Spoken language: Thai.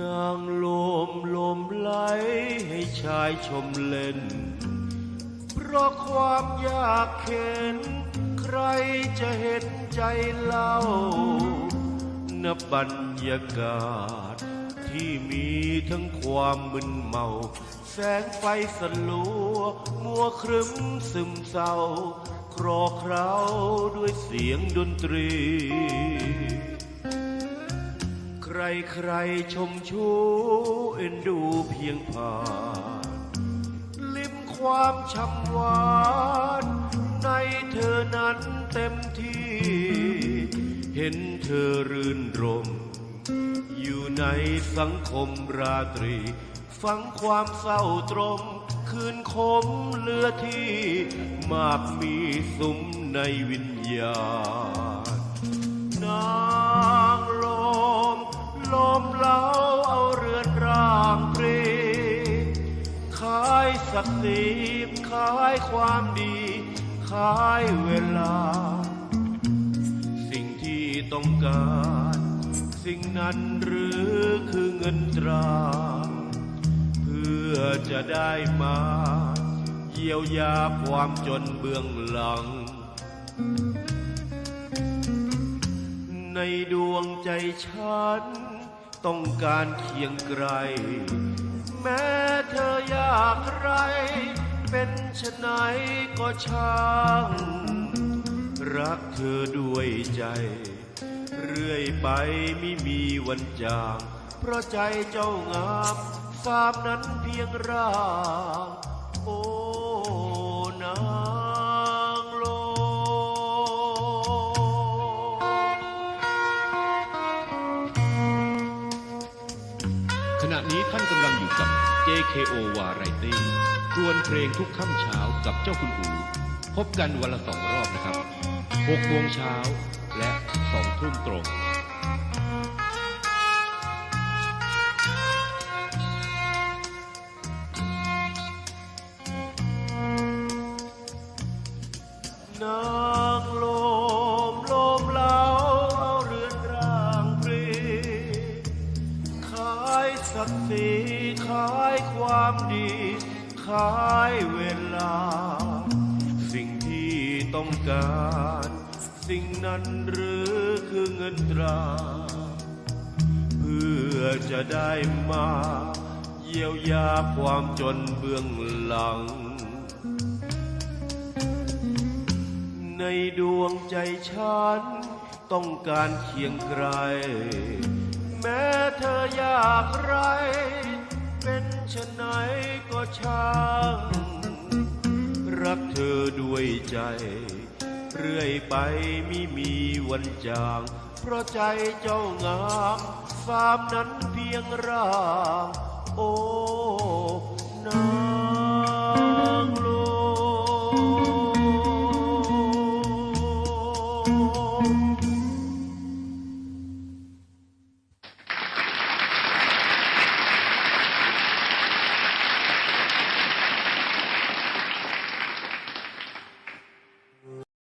นางลมลมไหลให้ชายชมเล่น เพราะความยากเข็น ใครจะเห็นใจเล่านบรรยากาศ ที่มีทั้งความมึนเมา แสงไฟสลัว มัวครึ้มซึมเศร้า ครอเคร้าด้วยเสียงดนตรี ใครใครชมชูเอ็นดูเพียงผ่านลิมความช่ำหวาน ในเธอนั้นเต็มที่ เห็นเธอรื่นรม อยู่ในสังคมราตรี ฟังความเศร้าตรม คืนคมเลือที่ มากมีสุมในวิญญาณางเพรขายศักดิ์ศรีขายความดี ขายเวลา สิ่งที่ต้องการ สิ่งนั้นหรือคือเงินตรา เพื่อจะได้มาเยียวยาความจนเบื้องหลัง ในดวงใจฉัน ต้องการเคียงไกล แม้เธออยากไร เป็นชะไหนก็ช่าง รักเธอด้วยใจ เรื่อยไปไม่มีวันจาง เพราะใจเจ้างามสามนั้นเพียงร่าง ณะนี้ท่านกำลังอยู่กับ JKO Variety ครวนเพลงทุกค่ำเช้ากับเจ้าคุณอูพบกันวันละสองรอบนะครับ6โมงเช้าและ2ทุ่มตรงนางลายศักดิ์ศรีขายความดี ขายเวลา สิ่งที่ต้องการ สิ่งนั้นหรือคือเงินตรา เพื่อจะได้มาเยียวยาความจนเบื้องหลัง ในดวงใจฉันต้องการเคียงไกล แม้เธอยากไร เป็นชนไหนก็ช่าง รักเธอด้วยใจ เรื่อยไปไม่มีวันจาง เพราะใจเจ้างามฟามนั้นเพียงร่าง โอ้นางโลก